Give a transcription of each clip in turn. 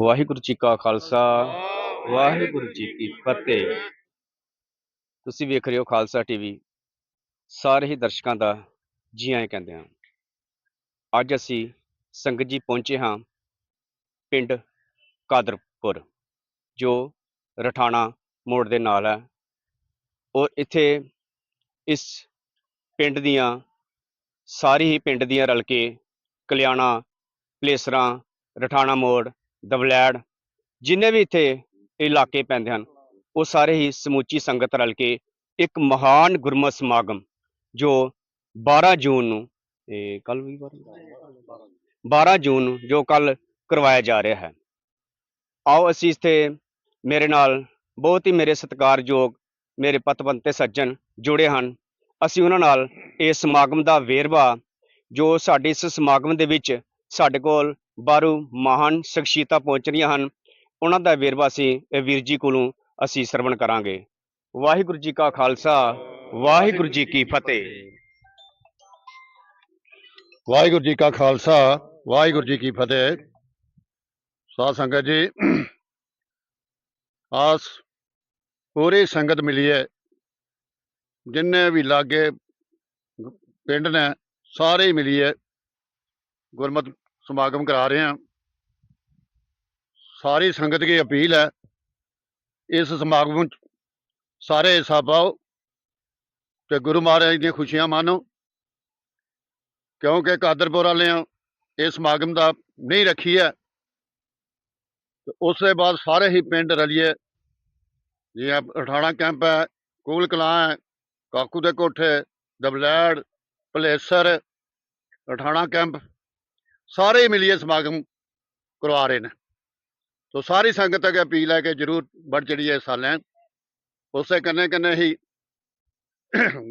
ਵਾਹਿਗੁਰੂ ਜੀ ਕਾ ਖਾਲਸਾ, ਵਾਹਿਗੁਰੂ ਜੀ ਕੀ ਫਤਿਹ। ਤੁਸੀਂ ਵੇਖ ਰਹੇ ਹੋ ਖਾਲਸਾ ਟੀਵੀ। ਸਾਰੇ ਹੀ ਦਰਸ਼ਕਾਂ ਦਾ ਜੀ ਆਇਆਂ ਕਹਿੰਦੇ ਹਾਂ। ਅੱਜ ਅਸੀਂ ਸੰਗਤ ਜੀ ਪਹੁੰਚੇ ਹਾਂ ਪਿੰਡ ਕਾਦਰਪੁਰ, ਜੋ ਰਠਾਣਾ ਮੋੜ ਦੇ ਨਾਲ ਹੈ। ਔਰ ਇੱਥੇ ਇਸ ਪਿੰਡ ਦੀਆਂ, ਸਾਰੀ ਹੀ ਪਿੰਡ ਦੀਆਂ ਰਲ ਕੇ ਕਲਿਆਣਾ, ਪਲੇਸਰਾਂ, ਰਠਾਣਾ ਮੋੜ ਦਵਲੈੜ ਜਿੰਨੇ ਵੀ ਇੱਥੇ ਇਲਾਕੇ ਪੈਂਦੇ ਹਨ, ਉਹ ਸਾਰੇ ਹੀ ਸਮੁੱਚੀ ਸੰਗਤ ਰਲ ਕੇ ਇੱਕ ਮਹਾਨ ਗੁਰਮਤਿ ਸਮਾਗਮ, ਜੋ 12 ਜੂਨ ਨੂੰ, ਇਹ ਕੱਲ ਵੀ 12 ਜੂਨ ਨੂੰ? ਜੋ ਕੱਲ ਕਰਵਾਇਆ ਜਾ ਰਿਹਾ ਹੈ। ਆਓ ਅਸੀਂ ਇੱਥੇ ਮੇਰੇ ਨਾਲ ਬਹੁਤ ਹੀ ਮੇਰੇ ਸਤਿਕਾਰਯੋਗ ਮੇਰੇ ਪਤਵੰਤੇ ਸੱਜਣ ਜੁੜੇ ਹਨ। ਅਸੀਂ ਉਹਨਾਂ ਨਾਲ ਇਸ ਸਮਾਗਮ ਦਾ ਵੇਰਵਾ, ਜੋ ਸਾਡੇ ਇਸ ਸਮਾਗਮ ਦੇ ਵਿੱਚ ਸਾਡੇ ਕੋਲ ਬਾਹਰੋਂ ਮਹਾਨ ਸ਼ਖਸੀਅਤਾਂ ਪਹੁੰਚ ਰਹੀਆਂ ਹਨ। ਉਹਨਾਂ ਦਾ ਵੇਰਵਾ ਅਸੀਂ ਵੀਰ ਜੀ ਕੋਲੋਂ ਅਸੀਂ ਸਰਵਣ ਕਰਾਂਗੇ। ਵਾਹਿਗੁਰੂ ਜੀ ਕਾ ਖਾਲਸਾ, ਵਾਹਿਗੁਰੂ ਜੀ ਕੀ ਫਤਿਹ। ਵਾਹਿਗੁਰੂ ਜੀ ਕਾ ਖਾਲਸਾ, ਵਾਹਿਗੁਰੂ ਜੀ ਕੀ ਫਤਿਹ। ਸਾਧ ਸੰਗਤ ਜੀ, ਆਸ ਪੂਰੀ ਸੰਗਤ ਮਿਲੀ ਹੈ। ਜਿੰਨੇ ਵੀ ਲਾਗੇ ਪਿੰਡ ਨੇ, ਸਾਰੇ ਹੀ ਮਿਲੀ ਹੈ। ਗੁਰਮਤ ਸਮਾਗਮ ਕਰਾ ਰਹੇ ਹਾਂ। ਸਾਰੀ ਸੰਗਤ ਦੀ ਅਪੀਲ ਹੈ, ਇਸ ਸਮਾਗਮ 'ਚ ਸਾਰੇ ਹਿੱਸਾ ਪਾਓ ਤੇ ਗੁਰੂ ਮਹਾਰਾਜ ਦੀਆਂ ਖੁਸ਼ੀਆਂ ਮਾਣੋ ਕਿਉਂਕਿ ਕਾਦਰਪੁਰ ਵਾਲਿਆਂ ਇਹ ਸਮਾਗਮ ਦਾ ਨਹੀਂ ਰੱਖੀ ਹੈ। ਉਸ ਦੇ ਬਾਅਦ ਸਾਰੇ ਹੀ ਪਿੰਡ ਰਲੀਏ। ਜਿਵੇਂ ਅਠਾਣਾ ਕੈਂਪ ਹੈ, ਕੋਲ ਕਲਾਂ ਹੈ, ਕਾਕੂ ਦੇ ਕੋਠੇ, ਦਬਲੈੜ, ਪਲੇਸਰ ਅਠਾਣਾ ਕੈਂਪ ਸਾਰੇ ਮਿਲੀਏ ਸਮਾਗਮ ਕਰਵਾ ਰਹੇ ਨੇ। ਸੋ ਸਾਰੀ ਸੰਗਤ ਅੱਗੇ ਅਪੀਲ ਹੈ ਕਿ ਜਰੂਰ ਵੱਧ ਚੜੀਏ ਹਿੱਸਾ ਲੈਣ ਉਸੇ ਕੰਨੇ ਕੰਨੇ ਹੀ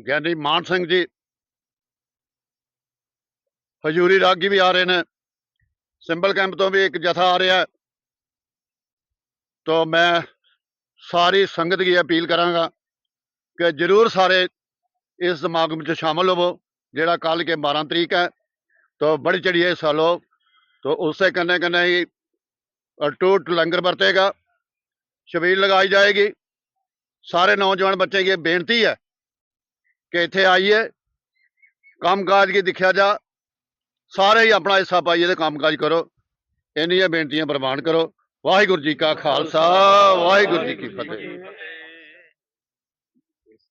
ਗਿਆਨੀ ਮਾਨ ਸਿੰਘ ਜੀ ਹਜੂਰੀ ਰਾਗੀ ਵੀ ਆ ਰਹੇ ਨੇ। ਸਿੰਬਲ ਕੈਂਪ ਤੋਂ ਵੀ ਇੱਕ ਜਥਾ ਆ ਰਿਹਾ। ਹੈ ਤੋ ਮੈਂ ਸਾਰੀ ਸੰਗਤ ਦੀ ਅਪੀਲ ਕਰਾਂਗਾ ਕਿ ਜਰੂਰ ਸਾਰੇ ਇਸ ਸਮਾਗਮ 'ਚ ਸ਼ਾਮਲ ਹੋਵੋ, ਜਿਹੜਾ ਕੱਲ ਕੇ 12 ਤਰੀਕ ਹੈ। ਤੋ ਬੜੀ ਚੜੀਏ ਹਿੱਸਾ ਲਓ ਤੋ ਉਸੇ ਕੰਨੇ ਕੰਨੇ ਹੀ ਅਟੂਟ ਲੰਗਰ ਵਰਤੇਗਾ। ਛਬੀਲ ਲਗਾਈ ਜਾਏਗੀ। ਸਾਰੇ ਨੌਜਵਾਨ ਬੱਚੇ ਕੀ ਬੇਨਤੀ ਹੈ ਕਿ ਇੱਥੇ ਆਈਏ। ਕੰਮਕਾਜ ਕੀ ਦਿਖਿਆ ਜਾ, ਸਾਰੇ ਹੀ ਆਪਣਾ ਹਿੱਸਾ ਪਾਈਏ ਤੇ ਕੰਮਕਾਜ ਕਰੋ। ਇੰਨੀਆਂ ਬੇਨਤੀਆਂ ਪ੍ਰਵਾਨ ਕਰੋ। ਵਾਹਿਗੁਰੂ ਜੀ ਕਾ ਖਾਲਸਾ, ਵਾਹਿਗੁਰੂ ਜੀ ਕੀ ਫਤਿਹ।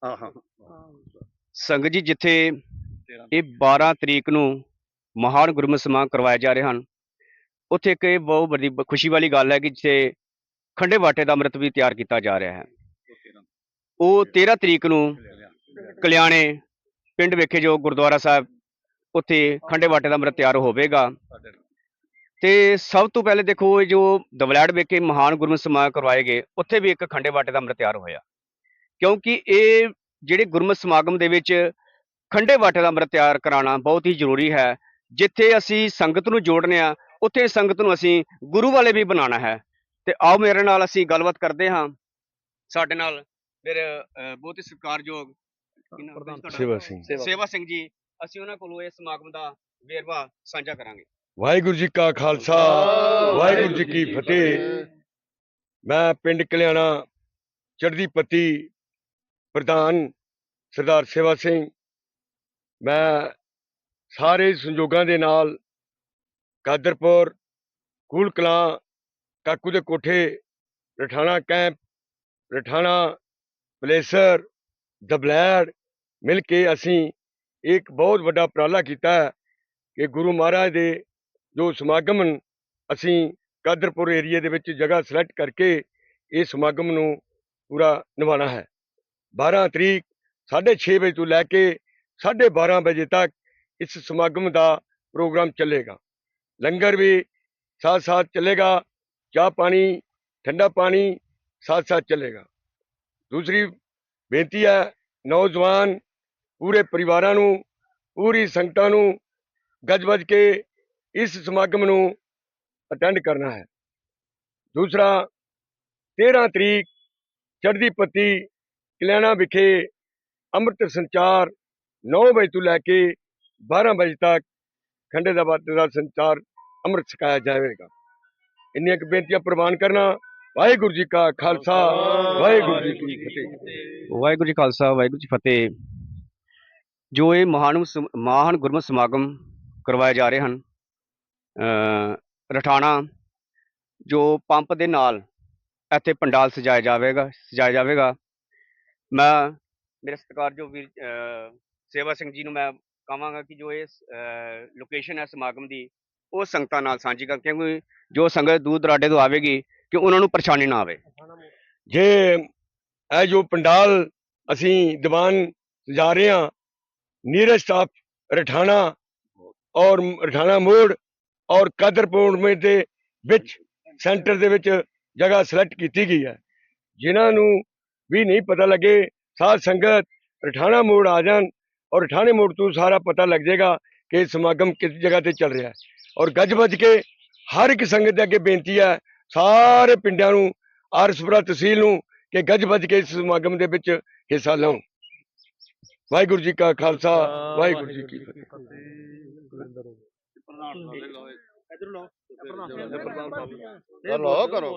ਆਹਾਂ। ਸੰਗਤ ਜੀ, ਜਿੱਥੇ ਇਹ 12 ਤਰੀਕ ਨੂੰ ਮਹਾਨ ਗੁਰਮਤਿ ਸਮਾਗਮ ਕਰਵਾਏ ਜਾ ਰਹੇ ਹਨ। ਉੱਥੇ ਇੱਕ ਇਹ ਬਹੁਤ ਵੱਡੀ ਖੁਸ਼ੀ ਵਾਲੀ ਗੱਲ ਹੈ ਕਿ ਜਿੱਥੇ ਖੰਡੇ ਬਾਟੇ ਦਾ ਅੰਮ੍ਰਿਤ ਵੀ ਤਿਆਰ ਕੀਤਾ ਜਾ ਰਿਹਾ ਹੈ। ਉਹ 13 ਤਰੀਕ ਨੂੰ ਕਲਿਆਣੇ ਪਿੰਡ ਵੇਖੇ ਜੋ ਗੁਰਦੁਆਰਾ ਸਾਹਿਬ ਉੱਥੇ ਖੰਡੇ ਬਾਟੇ ਦਾ ਅੰਮ੍ਰਿਤ ਤਿਆਰ ਹੋਵੇਗਾ। ਤੇ ਸਭ ਤੋਂ ਪਹਿਲੇ ਦੇਖੋ ਇਹ ਜੋ ਦਵਲੈੜ ਵੇਖੇ ਮਹਾਨ ਗੁਰਮਤਿ ਸਮਾਗਮ ਕਰਵਾਏ ਗਏ ਉੱਥੇ ਵੀ ਇੱਕ ਖੰਡੇ ਬਾਟੇ ਦਾ ਅੰਮ੍ਰਿਤ ਤਿਆਰ ਹੋਇਆ। ਕਿਉਂਕਿ ਇਹ ਜਿਹੜੇ ਗੁਰਮਤਿ ਸਮਾਗਮ ਦੇ ਵਿੱਚ ਖੰਡੇ ਬਾਟੇ ਦਾ ਅੰਮ੍ਰਿਤ ਤਿਆਰ ਕਰਾਉਣਾ ਬਹੁਤ ਹੀ ਜ਼ਰੂਰੀ ਹੈ। ਜਿੱਥੇ ਅਸੀਂ ਸੰਗਤ ਨੂੰ ਜੋੜਨੇ ਆ ਉੱਥੇ ਸੰਗਤ ਨੂੰ ਅਸੀਂ ਗੁਰੂ ਵਾਲੇ ਵੀ ਬਣਾਉਣਾ ਹੈ। ਤੇ ਆਓ ਮੇਰੇ ਨਾਲ ਅਸੀਂ ਗੱਲਬਾਤ ਕਰਦੇ ਹਾਂ। ਸਾਡੇ ਨਾਲ ਮੇਰੇ ਬਹੁਤ ਹੀ ਸਤਿਕਾਰਯੋਗ? ਸੇਵਾ ਸਿੰਘ। ਸੇਵਾ ਸਿੰਘ। ਜੀ ਅਸੀਂ ਉਹਨਾਂ ਕੋਲੋਂ ਇਸ ਸਮਾਗਮ ਦਾ ਵੇਰਵਾ ਸਾਂਝਾ ਕਰਾਂਗੇ। ਵਾਹਿਗੁਰੂ ਜੀ ਕਾ ਖਾਲਸਾ ਵਾਹਿਗੁਰੂ ਜੀ ਕੀ ਫਤਿਹ। ਮੈਂ ਪਿੰਡ ਕਲਿਆਣਾ ਚੜ੍ਹਦੀ ਪੱਤੀ ਪ੍ਰਧਾਨ ਸਰਦਾਰ ਸੇਵਾ ਸਿੰਘ। ਮੈਂ ਸਾਰੇ ਸੰਜੋਗਾਂ ਦੇ ਨਾਲ ਕਾਦਰਪੁਰ ਕੂਲ ਕਲਾਂ ਕਾਕੂ ਦੇ ਕੋਠੇ, ਰਠਾਣਾ ਕੈਂਪ, ਰਠਾਣਾ ਪਲੇਸਰ, ਦਬਲੈੜ, ਮਿਲ ਕੇ ਅਸੀਂ ਇੱਕ ਬਹੁਤ ਵੱਡਾ ਉਪਰਾਲਾ ਕੀਤਾ ਹੈ ਕਿ ਗੁਰੂ ਮਹਾਰਾਜ ਦੇ ਜੋ ਸਮਾਗਮ ਅਸੀਂ ਕਾਦਰਪੁਰ ਏਰੀਏ ਦੇ ਵਿੱਚ ਜਗ੍ਹਾ ਸਿਲੈਕਟ ਕਰਕੇ ਇਸ ਸਮਾਗਮ ਨੂੰ ਪੂਰਾ ਨਿਭਾਉਣਾ ਹੈ। 12 ਤਰੀਕ 6:30 ਵਜੇ ਤੋਂ ਲੈ ਕੇ 12:30 ਵਜੇ ਤੱਕ ਇਸ ਸਮਾਗਮ ਦਾ ਪ੍ਰੋਗਰਾਮ ਚੱਲੇਗਾ। ਲੰਗਰ ਵੀ ਸਾਥ ਸਾਥ ਚੱਲੇਗਾ, ਚਾਹ ਪਾਣੀ, ਠੰਡਾ ਪਾਣੀ ਸਾਥ ਸਾਥ ਚੱਲੇਗਾ। ਦੂਸਰੀ ਬੇਨਤੀ ਹੈ, ਨੌਜਵਾਨ ਪੂਰੇ ਪਰਿਵਾਰਾਂ ਨੂੰ, ਪੂਰੀ ਸੰਗਤਾਂ ਨੂੰ ਗੱਜ-ਵੱਜ ਕੇ ਇਸ ਸਮਾਗਮ ਨੂੰ ਅਟੈਂਡ ਕਰਨਾ ਹੈ। ਦੂਸਰਾ 13 ਤਰੀਕ ਚੜ੍ਹਦੀ ਪੱਤੀ ਕਲਿਆਣਾ ਵਿਖੇ ਅੰਮ੍ਰਿਤ ਸੰਚਾਰ 9 ਵਜੇ ਤੋਂ ਲੈ ਕੇ 12 ਵਜੇ ਤੱਕ ਖੰਡੇ ਦਾ ਬਾਤ ਦਾ ਸੰਚਾਰ ਅੰਮ੍ਰਿਤ ਛਕਾਇਆ ਜਾਵੇਗਾ। ਇੰਨੀਆਂ ਕੁ ਬੇਨਤੀਆਂ ਪ੍ਰਵਾਨ ਕਰਨਾ, ਵਾਹਿਗੁਰੂ ਜੀ ਕਾ ਖਾਲਸਾ, ਵਾਹਿਗੁਰੂ ਜੀ ਕੀ ਫਤਿਹ। ਵਾਹਿਗੁਰੂ ਜੀ ਖਾਲਸਾ, ਵਾਹਿਗੁਰੂ ਜੀ ਫਤਿਹ। ਜੋ ਇਹ ਮਹਾਨ ਸਮ- ਮਹਾਨ ਗੁਰਮਤਿ ਸਮਾਗਮ ਕਰਵਾਏ ਜਾ ਰਹੇ ਹਨ ਰਠਾਣਾ, ਜੋ ਪੰਪ ਦੇ ਨਾਲ ਇੱਥੇ ਪੰਡਾਲ ਸਜਾਇਆ ਜਾਵੇਗਾ ਸਜਾਇਆ ਜਾਵੇਗਾ। ਮੈਂ ਮੇਰੇ ਸਤਿਕਾਰਯੋਗ ਵੀਰ ਸੇਵਾ ਸਿੰਘ ਜੀ ਨੂੰ ਮੈਂ ਕਹਾਂਗਾ ਕਿ ਜੋ ਇਹ ਲੋਕੇਸ਼ਨ ਹੈ ਸਮਾਗਮ ਦੀ, ਉਹ ਸੰਗਤਾਂ ਨਾਲ ਸਾਂਝੀ ਕਰ, ਕਿਉਂਕਿ ਜੋ ਸੰਗਤ ਦੂਰ ਦਰਾਡੇ ਤੋਂ ਆਵੇਗੀ, ਕਿ ਉਹਨਾਂ ਨੂੰ ਪਰੇਸ਼ਾਨੀ ਨਾ ਆਵੇ। ਜੇ ਇਹ ਜੋ ਪੰਡਾਲ ਅਸੀਂ ਦੀਵਾਨ ਜਾ ਰਹੇ ਹਾਂ, ਨੀਰਜ ਸਟਾਫ ਰਠਾਣਾ ਔਰ ਰਠਾਣਾ ਮੋੜ ਔਰ ਕਦਰਪੁਰ ਮੇ ਦੇ ਵਿੱਚ ਸੈਂਟਰ ਦੇ ਵਿੱਚ ਜਗ੍ਹਾ ਸਿਲੈਕਟ ਕੀਤੀ ਗਈ ਹੈ। ਜਿਨ੍ਹਾਂ ਨੂੰ ਵੀ ਨਹੀਂ ਪਤਾ ਲੱਗੇ, ਸਾਧ ਸੰਗਤ ਰਠਾਣਾ ਮੋੜ ਆ ਜਾਣ ਔਰ ਰਠਾਣੇ ਮੋੜ ਤੋਂ ਸਾਰਾ ਪਤਾ ਲੱਗ ਜਾਏਗਾ ਕਿ ਇਹ ਸਮਾਗਮ ਕਿਸ ਜਗ੍ਹਾ ਤੇ ਚੱਲ ਰਿਹਾ ਹੈ। ਔਰ ਗੱਜ ਵੱਜ ਕੇ ਹਰ ਇੱਕ ਸੰਗਤ ਦੇ ਅੱਗੇ ਬੇਨਤੀ ਹੈ ਸਾਰੇ ਪਿੰਡਾਂ ਨੂੰ ਆਰਸਪੁਰਾ ਤਹਿਸੀਲ ਨੂੰ ਕਿ ਗੱਜ ਵੱਜ ਕੇ ਇਸ ਸਮਾਗਮ ਦੇ ਵਿੱਚ ਹਿੱਸਾ ਲਓ ਵਾਹਿਗੁਰੂ ਜੀ ਕਾ ਖਾਲਸਾ ਵਾਹਿਗੁਰੂ ਜੀ ਕੀ ਫਤਿਹ।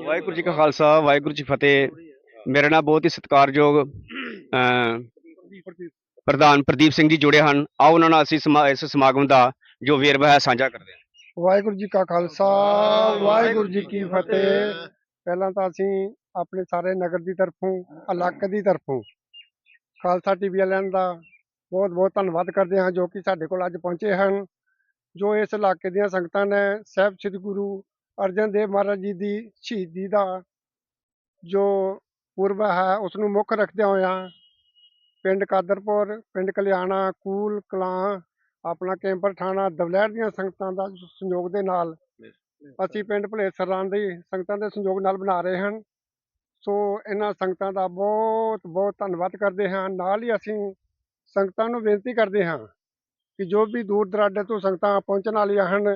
ਵਾਹਿਗੁਰੂ ਜੀ ਕਾ ਖਾਲਸਾ ਵਾਹਿਗੁਰੂ ਜੀ ਕੀ ਫਤਿਹ। ਮੇਰੇ ਨਾਲ ਬਹੁਤ ਹੀ ਸਤਿਕਾਰਯੋਗ ਅ, ਪ੍ਰਧਾਨ ਪ੍ਰਦੀਪ ਸਿੰਘ ਜੀ ਜੁੜੇ ਹਨ। ਆਓ ਉਹਨਾਂ ਨਾਲ ਅਸੀਂ ਸਮਾ- ਇਸ ਸਮਾਗਮ ਦਾ ਜੋ ਵੇਰਵਾ ਹੈ ਸਾਂਝਾ ਕਰਦੇ ਹਾਂ। ਵਾਹਿਗੁਰੂ ਜੀ ਕਾ ਖਾਲਸਾ ਵਾਹਿਗੁਰੂ ਜੀ ਕੀ ਫਤਿਹ। ਪਹਿਲਾਂ ਤਾਂ ਅਸੀਂ ਆਪਣੇ ਸਾਰੇ ਨਗਰ ਦੀ ਤਰਫੋਂ ਇਲਾਕੇ ਦੀ ਤਰਫੋਂ ਖਾਲਸਾ ਟੀਵੀ ਵਾਲਿਆਂ ਦਾ ਬਹੁਤ ਬਹੁਤ ਧੰਨਵਾਦ ਕਰਦੇ ਹਾਂ ਜੋ ਕਿ ਸਾਡੇ ਕੋਲ ਅੱਜ ਪਹੁੰਚੇ ਹਨ ਜੋ ਇਸ ਇਲਾਕੇ ਦੀਆਂ ਸੰਗਤਾਂ ਨੇ ਸਾਹਿਬ ਸ੍ਰੀ ਗੁਰੂ ਅਰਜਨ ਦੇਵ ਮਹਾਰਾਜ ਜੀ ਦੀ ਸ਼ਹੀਦੀ ਦਾ ਜੋ ਪੁਰਬ ਹੈ ਉਸ ਨੂੰ ਮੁੱਖ ਰੱਖਦਿਆਂ ਹੋਇਆਂ ਪਿੰਡ ਕਾਦਰਪੁਰ ਪਿੰਡ ਕਲਿਆਣਾ ਕੂਲ ਕਲਾਂ ਆਪਣਾ ਕੈਂਪਰ ਥਾਣਾ ਦਵਲੈਰ ਦੀਆਂ ਸੰਗਤਾਂ ਦਾ ਸੰਯੋਗ ਦੇ ਨਾਲ ਅਸੀਂ ਪਿੰਡ ਭਲੇਸਰਾਂ ਦੀ ਸੰਗਤਾਂ ਦੇ ਸੰਯੋਗ ਨਾਲ ਬਣਾ ਰਹੇ ਹਨ। ਸੋ ਇਹਨਾਂ ਸੰਗਤਾਂ ਦਾ ਬਹੁਤ ਬਹੁਤ ਧੰਨਵਾਦ ਕਰਦੇ ਹਾਂ। ਨਾਲ ਹੀ ਅਸੀਂ ਸੰਗਤਾਂ ਨੂੰ ਬੇਨਤੀ ਕਰਦੇ ਹਾਂ ਕਿ ਜੋ ਵੀ ਦੂਰ ਦਰਾਡੇ ਤੋਂ ਸੰਗਤਾਂ ਪਹੁੰਚਣ ਵਾਲੀਆਂ ਹਨ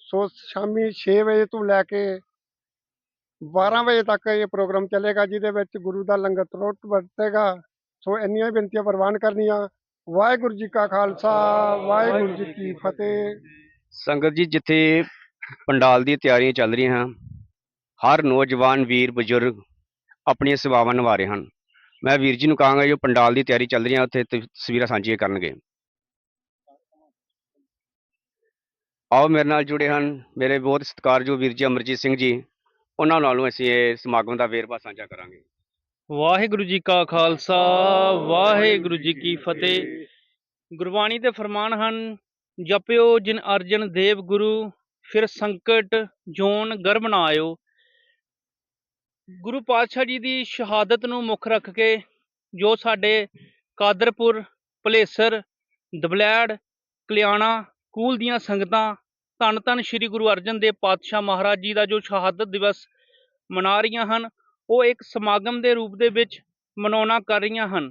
ਸੋ ਸ਼ਾਮੀ 6 ਵਜੇ ਤੋਂ ਲੈ ਕੇ 12 ਵਜੇ ਤੱਕ ਇਹ ਪ੍ਰੋਗਰਾਮ ਚੱਲੇਗਾ ਜਿਹਦੇ ਵਿੱਚ ਗੁਰੂ ਦਾ ਲੰਗਰ ਤਰੋਟ ਵਰਤੇਗਾ। ਸੋ ਇੰਨੀਆਂ ਬੇਨਤੀਆਂ ਪ੍ਰਵਾਨ ਕਰਨੀਆਂ। ਵਾਹਿਗੁਰੂ ਜੀ ਕਾ ਖਾਲਸਾ, ਵਾਹਿਗੁਰੂ ਜੀ ਕੀ ਫਤਿਹ। ਸੰਗਤ ਜੀ, ਜਿੱਥੇ ਪੰਡਾਲ ਦੀ ਤਿਆਰੀਆਂ ਚੱਲ ਰਹੀਆਂ ਹਨ, ਹਰ ਨੌਜਵਾਨ ਵੀਰ, ਬਜ਼ੁਰਗ ਆਪਣੀਆਂ ਸੇਵਾਵਾਂ ਨਿਭਾ ਰਹੇ ਹਨ। ਮੈਂ ਵੀਰ ਜੀ ਨੂੰ ਕਹਾਂਗਾ, ਜੋ ਪੰਡਾਲ ਦੀ ਤਿਆਰੀ ਚੱਲ ਰਹੀ ਹੈ ਉੱਥੇ ਤਸਵੀਰਾਂ ਸਾਂਝੀਆਂ ਕਰਨਗੇ। ਆਓ, ਮੇਰੇ ਨਾਲ ਜੁੜੇ ਹਨ, ਮੇਰੇ ਬਹੁਤ ਸਤਿਕਾਰਯੋਗ ਵੀਰ ਜੀ ਅਮਰਜੀਤ ਸਿੰਘ ਜੀ। ਉਹਨਾਂ ਨਾਲੋਂ ਅਸੀਂ ਇਹ ਸਮਾਗਮ ਦਾ ਵੇਰਵਾ ਸਾਂਝਾ ਕਰਾਂਗੇ। ਵਾਹਿਗੁਰੂ ਜੀ ਕਾ ਖਾਲਸਾ ਵਾਹਿਗੁਰੂ ਜੀ ਕੀ ਫਤਿਹ। ਗੁਰਬਾਣੀ ਦੇ ਫਰਮਾਨ ਹਨ ਜਪਿਓ ਜਿਨ ਅਰਜਨ ਦੇਵ ਗੁਰੂ ਫਿਰ ਸੰਕਟ ਜੋਨ ਗਰਭ ਨਾ ਆਇਓ। ਗੁਰੂ ਪਾਤਸ਼ਾਹ ਜੀ ਦੀ ਸ਼ਹਾਦਤ ਨੂੰ ਮੁੱਖ ਰੱਖ ਕੇ ਜੋ ਸਾਡੇ ਕਾਦਰਪੁਰ ਭਲੇਸਰ ਦਬਲੈੜ ਕਲਿਆਣਾ ਕੂਲ ਦੀਆਂ ਸੰਗਤਾਂ ਧੰਨ ਧੰਨ ਸ੍ਰੀ ਗੁਰੂ ਅਰਜਨ ਦੇਵ ਪਾਤਸ਼ਾਹ ਮਹਾਰਾਜ ਜੀ ਦਾ ਜੋ ਸ਼ਹਾਦਤ ਦਿਵਸ ਮਨਾ ਰਹੀਆਂ ਹਨ ਉਹ ਇੱਕ ਸਮਾਗਮ ਦੇ ਰੂਪ ਦੇ ਵਿੱਚ ਮਨਾਉਣਾ ਕਰ ਰਹੀਆਂ ਹਨ।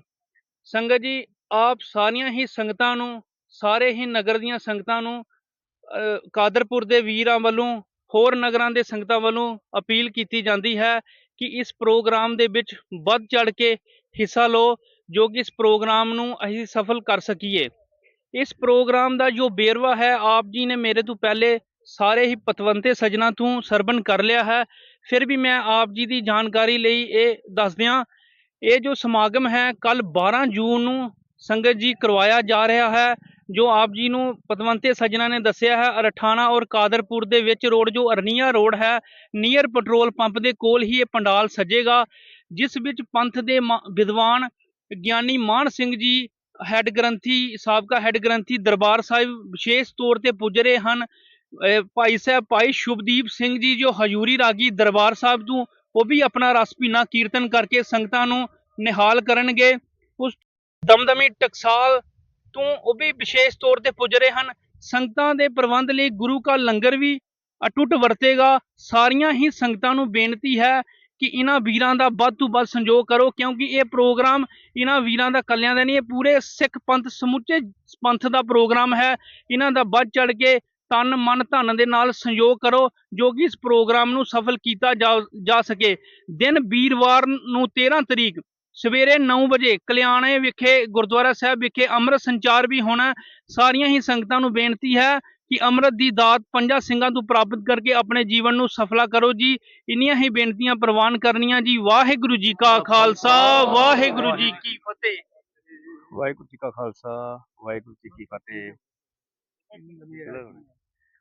ਸੰਗਤ ਜੀ, ਆਪ ਸਾਰੀਆਂ ਹੀ ਸੰਗਤਾਂ ਨੂੰ, ਸਾਰੇ ਹੀ ਨਗਰ ਦੀਆਂ ਸੰਗਤਾਂ ਨੂੰ ਕਾਦਰਪੁਰ ਦੇ ਵੀਰਾਂ ਵੱਲੋਂ, ਹੋਰ ਨਗਰਾਂ ਦੇ ਸੰਗਤਾਂ ਵੱਲੋਂ ਅਪੀਲ ਕੀਤੀ ਜਾਂਦੀ ਹੈ ਕਿ ਇਸ ਪ੍ਰੋਗਰਾਮ ਦੇ ਵਿੱਚ ਵੱਧ ਚੜ ਕੇ ਹਿੱਸਾ ਲਓ, ਜੋ ਕਿ ਇਸ ਪ੍ਰੋਗਰਾਮ ਨੂੰ ਅਸੀਂ ਸਫਲ ਕਰ ਸਕੀਏ। ਇਸ ਪ੍ਰੋਗਰਾਮ ਦਾ ਜੋ ਬੇਰਵਾ ਹੈ, ਆਪ ਜੀ ਨੇ ਮੇਰੇ ਤੋਂ ਪਹਿਲੇ ਸਾਰੇ ਹੀ ਪਤਵੰਤੇ ਸਜਣਾ ਤੋਂ ਸਰਵਣ ਕਰ ਲਿਆ ਹੈ। ਫਿਰ ਵੀ ਮੈਂ ਆਪ ਜੀ ਦੀ ਜਾਣਕਾਰੀ ਲਈ ਇਹ ਦੱਸ ਦਿਆਂ, ਇਹ ਜੋ ਸਮਾਗਮ ਹੈ ਕੱਲ 12 ਜੂਨ ਨੂੰ ਸੰਗਤ ਜੀ ਕਰਵਾਇਆ ਜਾ ਰਿਹਾ ਹੈ, ਜੋ ਆਪ ਜੀ ਨੂੰ ਪਤਵੰਤੇ ਸਜਣਾ ਨੇ ਦੱਸਿਆ ਹੈ। ਅਰਠਾਣਾ ਔਰ ਕਾਦਰਪੁਰ ਦੇ ਵਿੱਚ ਰੋਡ, ਜੋ ਅਰਨੀਆ ਰੋਡ ਹੈ, ਨੀਅਰ ਪੈਟਰੋਲ ਪੰਪ ਦੇ ਕੋਲ ਹੀ ਇਹ ਪੰਡਾਲ ਸਜੇਗਾ, ਜਿਸ ਵਿੱਚ ਪੰਥ ਦੇ ਮਾ- ਵਿਦਵਾਨ ਗਿਆਨੀ ਮਾਨ ਸਿੰਘ ਜੀ ਹੈੱਡ ਗ੍ਰੰਥੀ, ਸਾਬਕਾ ਹੈੱਡ ਗ੍ਰੰਥੀ ਦਰਬਾਰ ਸਾਹਿਬ ਵਿਸ਼ੇਸ਼ ਤੌਰ ਤੇ ਪੁੱਜ ਰਹੇ ਹਨ। ਭਾਈ ਸਾਹਿਬ, ਭਾਈ ਸ਼ੁਭਦੀਪ ਸਿੰਘ ਜੀ, ਜੋ ਹਜੂਰੀ ਰਾਗੀ ਦਰਬਾਰ ਸਾਹਿਬ ਤੋਂ, ਉਹ ਵੀ ਆਪਣਾ ਰਸ ਭੀਨਾ ਕੀਰਤਨ ਕਰਕੇ ਸੰਗਤਾਂ ਨੂੰ ਨਿਹਾਲ ਕਰਨਗੇ। ਉਸ ਦਮਦਮੀ ਟਕਸਾਲ ਤੋਂ ਉਹ ਵੀ ਵਿਸ਼ੇਸ਼ ਤੌਰ ਤੇ ਪੁੱਜ ਰਹੇ ਹਨ। ਸੰਗਤਾਂ ਦੇ ਪ੍ਰਬੰਧ ਲਈ ਗੁਰੂ ਕਾ ਲੰਗਰ ਵੀ ਅਟੁੱਟ ਵਰਤੇਗਾ। ਸਾਰੀਆਂ ਹੀ ਸੰਗਤਾਂ ਨੂੰ ਬੇਨਤੀ ਹੈ ਕਿ ਇਹਨਾਂ ਵੀਰਾਂ ਦਾ ਵੱਧ ਤੋਂ ਵੱਧ ਸੰਯੋਗ ਕਰੋ, ਕਿਉਂਕਿ ਇਹ ਪ੍ਰੋਗਰਾਮ ਇਹਨਾਂ ਵੀਰਾਂ ਦਾ ਕੱਲਿਆਂ ਦਾ ਨਹੀਂ, ਇਹ ਪੂਰੇ ਸਿੱਖ ਪੰਥ ਸਮੁੱਚੇ ਪੰਥ ਦਾ ਪ੍ਰੋਗਰਾਮ ਹੈ। ਇਹਨਾਂ ਦਾ ਵੱਧ ਚੜ ਕੇ ਤਨ ਮਨ ਧਨ ਦੇ ਨਾਲ ਸੰਯੋਗ ਕਰੋ, ਜੋ ਕਿ ਇਸ ਪ੍ਰੋਗਰਾਮ ਨੂੰ ਸਫਲ ਕੀਤਾ ਜਾ ਸਕੇ। ਦਿਨ ਵੀਰਵਾਰ ਨੂੰ 13 ਤਰੀਕ, ਸਵੇਰੇ 9 ਵਜੇ ਕਲਿਆਣੇ ਵਿਖੇ, ਗੁਰਦੁਆਰਾ ਸਾਹਿਬ ਵਿਖੇ ਅੰਮ੍ਰਿਤ ਸੰਚਾਰ ਵੀ ਹੋਣਾ, ਸਾਰੀਆਂ ਹੀ ਸੰਗਤਾਂ ਨੂੰ ਬੇਨਤੀ ਹੈ ਕਿ ਅੰਮ੍ਰਿਤ ਦੀ ਦਾਤ ਪੰਜਾਂ ਸਿੰਘਾਂ ਤੋਂ ਪ੍ਰਾਪਤ ਕਰਕੇ ਆਪਣੇ ਜੀਵਨ ਨੂੰ ਸਫਲਾ ਕਰੋ ਜੀ। ਇੰਨੀਆਂ ਹੀ ਬੇਨਤੀਆਂ ਪ੍ਰਵਾਨ ਕਰਨੀਆਂ ਜੀ। ਵਾਹਿਗੁਰੂ ਜੀ ਕਾ ਖਾਲਸਾ, ਵਾਹਿਗੁਰੂ ਜੀ ਕੀ ਫਤਿਹ। ਵਾਹਿਗੁਰੂ ਜੀ ਕਾ ਖਾਲਸਾ, ਵਾਹਿਗੁਰੂ ਜੀ ਕੀ ਫਤਿਹ।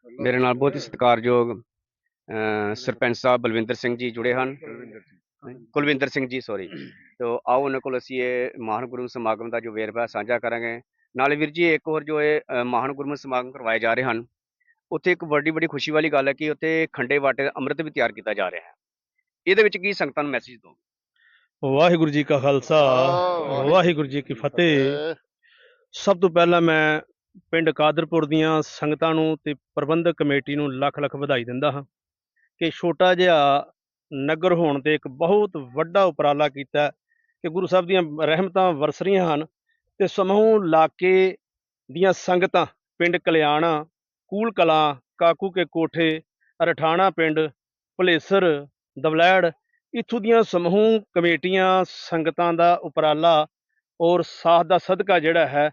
ਮੇਰੇ ਨਾਲ ਬਹੁਤ ਹੀ ਸਤਿਕਾਰਯੋਗ ਸਰਪੰਚ ਸਾਹਿਬ ਬਲਵਿੰਦਰ ਸਿੰਘ ਜੀ ਜੁੜੇ ਹਨ। ਕੁਲਵਿੰਦਰ ਸਿੰਘ ਜੀ ਸੌਰੀ ਤੋ ਆਓ ਉਹਨਾਂ ਕੋਲ ਅਸੀਂ ਇਹ ਮਹਾਨ ਗੁਰੂ ਸਮਾਗਮ ਦਾ ਜੋ ਵੇਰਵਾ ਸਾਂਝਾ ਕਰਾਂਗੇ। ਨਾਲੇ ਵੀਰ ਜੀ ਇੱਕ ਹੋਰ ਜੋ ਇਹ ਮਹਾਨ ਗੁਰੂ ਸਮਾਗਮ ਕਰਵਾਏ ਜਾ ਰਹੇ ਹਨ ਉੱਥੇ ਇੱਕ ਵੱਡੀ ਵੱਡੀ ਖੁਸ਼ੀ ਵਾਲੀ ਗੱਲ ਹੈ ਕਿ ਉੱਥੇ ਖੰਡੇ ਵਾਟੇ ਦਾ ਅੰਮ੍ਰਿਤ ਵੀ ਤਿਆਰ ਕੀਤਾ ਜਾ ਰਿਹਾ ਹੈ। ਇਹਦੇ ਵਿੱਚ ਕੀ ਸੰਗਤਾਂ ਨੂੰ ਮੈਸੇਜ ਦੋ ਵਾਹਿਗੁਰੂ ਜੀ ਕਾ ਖਾਲਸਾ ਵਾਹਿਗੁਰੂ ਜੀ ਕੀ ਫਤਿਹ। ਸਭ ਤੋਂ ਪਹਿਲਾਂ ਮੈਂ ਪਿੰਡ ਕਾਦਰਪੁਰ ਦੀਆਂ ਸੰਗਤਾਂ ਨੂੰ ਤੇ ਪ੍ਰਬੰਧਕ ਕਮੇਟੀ ਨੂੰ ਲੱਖ ਲੱਖ ਵਧਾਈ ਦਿੰਦਾ ਹਾਂ ਕਿ ਛੋਟਾ ਜਿਹਾ ਨਗਰ ਹੋਣ ਤੇ ਇੱਕ ਬਹੁਤ ਵੱਡਾ ਉਪਰਾਲਾ ਕੀਤਾ ਕਿ ਗੁਰੂ ਸਾਹਿਬ ਦੀਆਂ ਰਹਿਮਤਾਂ ਵਰਸ ਰਹੀਆਂ ਹਨ ਤੇ ਸਮੂਹ ਇਲਾਕੇ ਦੀਆਂ ਸੰਗਤਾਂ ਪਿੰਡ ਕਲਿਆਣਾ, ਕੂਲ ਕਲਾਂ, ਕਾਕੂ ਕੇ ਕੋਠੇ, ਰਠਾਣਾ ਪਿੰਡ, ਭਲੇਸਰ, ਦਵਲੈੜ, ਇੱਥੋਂ ਦੀਆਂ ਸਮੂਹ ਕਮੇਟੀਆਂ ਸੰਗਤਾਂ ਦਾ ਉਪਰਾਲਾ ਔਰ ਸਾਥ ਦਾ ਸਦਕਾ ਜਿਹੜਾ ਹੈ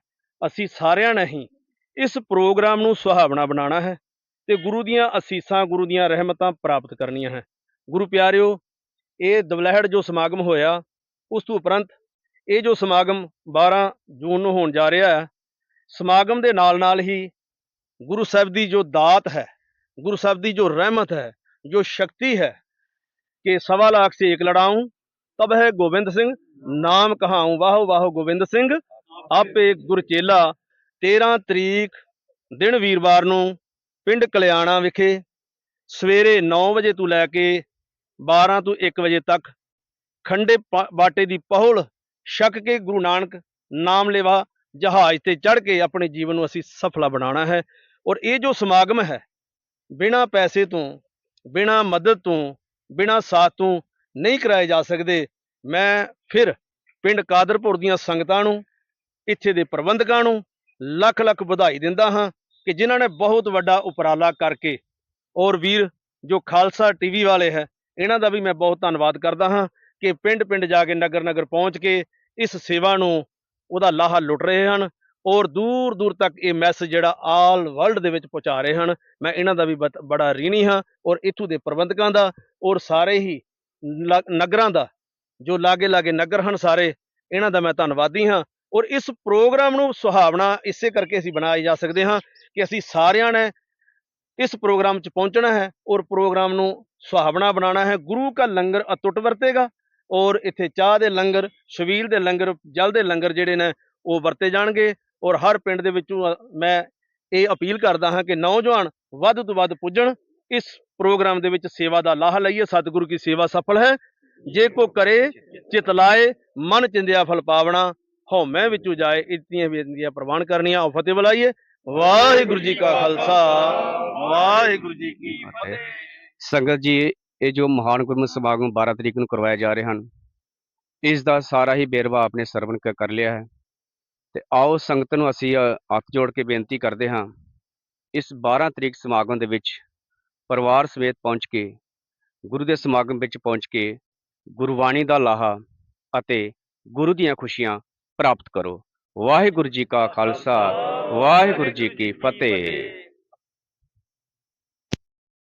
ਅਸੀਂ ਸਾਰਿਆਂ ਨੇ ਹੀ ਇਸ ਪ੍ਰੋਗਰਾਮ ਨੂੰ ਸੁਹਾਵਣਾ ਬਣਾਉਣਾ ਹੈ ਤੇ ਗੁਰੂ ਦੀਆਂ ਅਸੀਸਾਂ, ਗੁਰੂ ਦੀਆਂ ਰਹਿਮਤਾਂ ਪ੍ਰਾਪਤ ਕਰਨੀਆਂ ਹੈ। ਗੁਰੂ ਪਿਆਰਿਓ, ਇਹ ਦਵਲਹਿੜ ਜੋ ਸਮਾਗਮ ਹੋਇਆ, ਉਸ ਤੋਂ ਉਪਰੰਤ ਇਹ ਜੋ ਸਮਾਗਮ 12 ਜੂਨ ਨੂੰ ਹੋਣ ਜਾ ਰਿਹਾ ਹੈ, ਸਮਾਗਮ ਦੇ ਨਾਲ ਨਾਲ ਹੀ ਗੁਰੂ ਸਾਹਿਬ ਦੀ ਜੋ ਦਾਤ ਹੈ, ਗੁਰੂ ਸਾਹਿਬ ਦੀ ਜੋ ਰਹਿਮਤ ਹੈ, ਜੋ ਸ਼ਕਤੀ ਹੈ ਕਿ ਸਵਾ ਲਾਖ ਸੇ ਇੱਕ ਲੜਾऊं ਤਬ ਹੈ ਗੋਬਿੰਦ ਸਿੰਘ, ਨਾਮ ਕਹਾऊं ਵਾਹੋ ਵਾਹੋ ਗੋਬਿੰਦ ਸਿੰਘ ਆਪੇ ਗੁਰਚੇਲਾ 13 ਤਰੀਕ ਦਿਨ ਵੀਰਵਾਰ ਨੂੰ ਪਿੰਡ ਕਲਿਆਣਾ ਵਿਖੇ ਸਵੇਰੇ 9 ਵਜੇ ਤੋਂ ਲੈ ਕੇ 12 ਤੋਂ 1 ਵਜੇ ਤੱਕ ਖੰਡੇ ਪਾ- ਬਾਟੇ ਦੀ ਪਹੁਲ ਛਕ ਕੇ ਗੁਰੂ ਨਾਨਕ ਨਾਮ ਲੇਵਾ ਜਹਾਜ਼ ਤੇ ਚੜ੍ਹ ਕੇ ਆਪਣੇ ਜੀਵਨ ਨੂੰ ਅਸੀਂ ਸਫਲਾ ਬਣਾਉਣਾ ਹੈ ਔਰ ਇਹ ਜੋ ਸਮਾਗਮ ਹੈ, ਬਿਨਾਂ ਪੈਸੇ ਤੋਂ, ਬਿਨਾਂ ਮਦਦ ਤੋਂ, ਬਿਨਾਂ ਸਾਥ ਤੋਂ ਨਹੀਂ ਕਰਾਏ ਜਾ ਸਕਦੇ, ਮੈਂ ਫਿਰ ਪਿੰਡ ਕਾਦਰਪੁਰ ਦੀਆਂ ਸੰਗਤਾਂ ਨੂੰ ਇੱਥੇ ਦੇ ਪ੍ਰਬੰਧਕਾਂ ਨੂੰ ਲੱਖ ਲੱਖ ਵਧਾਈ ਦਿੰਦਾ ਹਾਂ ਕਿ ਜਿਨ੍ਹਾਂ ਨੇ ਬਹੁਤ ਵੱਡਾ ਉਪਰਾਲਾ ਕਰਕੇ ਔਰ ਵੀਰ ਜੋ ਖਾਲਸਾ ਟੀਵੀ ਵਾਲੇ ਹੈ, ਇਹਨਾਂ ਦਾ ਵੀ ਮੈਂ ਬਹੁਤ ਧੰਨਵਾਦ ਕਰਦਾ ਹਾਂ ਕਿ ਪਿੰਡ ਪਿੰਡ ਜਾ ਕੇ ਨਗਰ ਨਗਰ ਪਹੁੰਚ ਕੇ ਇਸ ਸੇਵਾ ਨੂੰ ਉਹਦਾ ਲਾਹਾ ਲੁੱਟ ਰਹੇ ਹਨ ਔਰ ਦੂਰ ਦੂਰ ਤੱਕ ਇਹ ਮੈਸੇਜ ਜਿਹੜਾ ਆਲ ਵਰਲਡ ਦੇ ਵਿੱਚ ਪਹੁੰਚਾ ਰਹੇ ਹਨ। ਮੈਂ ਇਹਨਾਂ ਦਾ ਵੀ ਬੜਾ ਰੀਣੀ ਹਾਂ ਔਰ ਇੱਥੋਂ ਦੇ ਪ੍ਰਬੰਧਕਾਂ ਦਾ ਔਰ ਸਾਰੇ ਹੀ ਲ- ਨਗਰਾਂ ਦਾ ਜੋ ਲਾਗੇ ਲਾਗੇ ਨਗਰ ਹਨ ਸਾਰੇ, ਇਹਨਾਂ ਦਾ ਮੈਂ ਧੰਨਵਾਦੀ ਹਾਂ ਔਰ ਇਸ ਪ੍ਰੋਗਰਾਮ ਨੂੰ ਸੁਹਾਵਣਾ ਇਸੇ ਕਰਕੇ ਅਸੀਂ ਬਣਾਏ ਜਾ ਸਕਦੇ ਹਾਂ ਕਿ ਅਸੀਂ ਸਾਰਿਆਂ ਨੇ ਇਸ ਪ੍ਰੋਗਰਾਮ 'ਚ ਪਹੁੰਚਣਾ ਹੈ ਔਰ ਪ੍ਰੋਗਰਾਮ ਨੂੰ ਸੁਹਾਵਣਾ ਬਣਾਉਣਾ ਹੈ। ਗੁਰੂ ਕਾ ਲੰਗਰ ਅਟੁੱਟ ਵਰਤੇਗਾ ਔਰ ਇੱਥੇ ਚਾਹ ਦੇ ਲੰਗਰ, ਛਬੀਲ ਦੇ ਲੰਗਰ, ਜਲ ਦੇ ਲੰਗਰ ਜਿਹੜੇ ਨੇ ਉਹ ਵਰਤੇ ਜਾਣਗੇ ਔਰ ਹਰ ਪਿੰਡ ਦੇ ਵਿੱਚੋਂ ਮੈਂ ਇਹ ਅਪੀਲ ਕਰਦਾ ਹਾਂ ਕਿ ਨੌਜਵਾਨ ਵੱਧ ਤੋਂ ਵੱਧ ਪੁੱਜਣ, ਇਸ ਪ੍ਰੋਗਰਾਮ ਦੇ ਵਿੱਚ ਸੇਵਾ ਦਾ ਲਾਹਾ ਲਈਏ। ਸਤਿਗੁਰੂ ਕੀ ਸੇਵਾ ਸਫਲ ਹੈ। ਜੇ ਕੋ ਕਰੇ, ਚਿਤ ਲਾਏ, ਮਨ ਚਿੰਦਿਆ ਫਲ ਪਾਵਣਾ ਹਉਮੈ ਵਿੱਚੋਂ ਜਾਏ, ਇਤਨੀਆਂ ਬੇਨਤੀਆਂ ਪ੍ਰਵਾਨ ਕਰਨੀਆਂ। ਆਓ ਫਤਿਹ ਬੁਲਾਈਏ। ਵਾਹਿਗੁਰੂ ਜੀ ਕਾ ਖਾਲਸਾ। ਵਾਹਿਗੁਰੂ ਜੀ ਕੀ ਫਤਿਹ। ਸੰਗਤ ਜੀ, ਇਹ ਜੋ ਮਹਾਨ ਗੁਰਮਤਿ ਸਮਾਗਮ 12 ਤਰੀਕ ਨੂੰ ਕਰਵਾਏ ਜਾ ਰਹੇ ਹਨ, ਇਸ ਦਾ ਸਾਰਾ ਹੀ ਬੇਰਵਾ ਆਪਣੇ ਸਰਵਣ ਕਰ ਲਿਆ ਹੈ। ਤੇ ਆਓ ਸੰਗਤ ਨੂੰ ਅਸੀਂ ਹੱਥ ਜੋੜ ਕੇ ਬੇਨਤੀ ਕਰਦੇ ਹਾਂ, ਇਸ 12 ਤਰੀਕ ਸਮਾਗਮ ਦੇ ਵਿੱਚ ਪਰਿਵਾਰ ਸਮੇਤ ਪਹੁੰਚ ਕੇ, ਗੁਰੂ ਦੇ ਸਮਾਗਮ ਵਿੱਚ ਪਹੁੰਚ ਕੇ, ਗੁਰਬਾਣੀ ਦਾ ਲਾਹਾ ਅਤੇ ਗੁਰੂ ਦੀਆਂ ਖੁਸ਼ੀਆਂ ਪ੍ਰਾਪਤ ਕਰੋ ਵਾਹਿਗੁਰੂ ਜੀ ਕਾ ਖਾਲਸਾ ਵਾਹਿਗੁਰੂ ਜੀ ਕੀ ਫਤਿਹ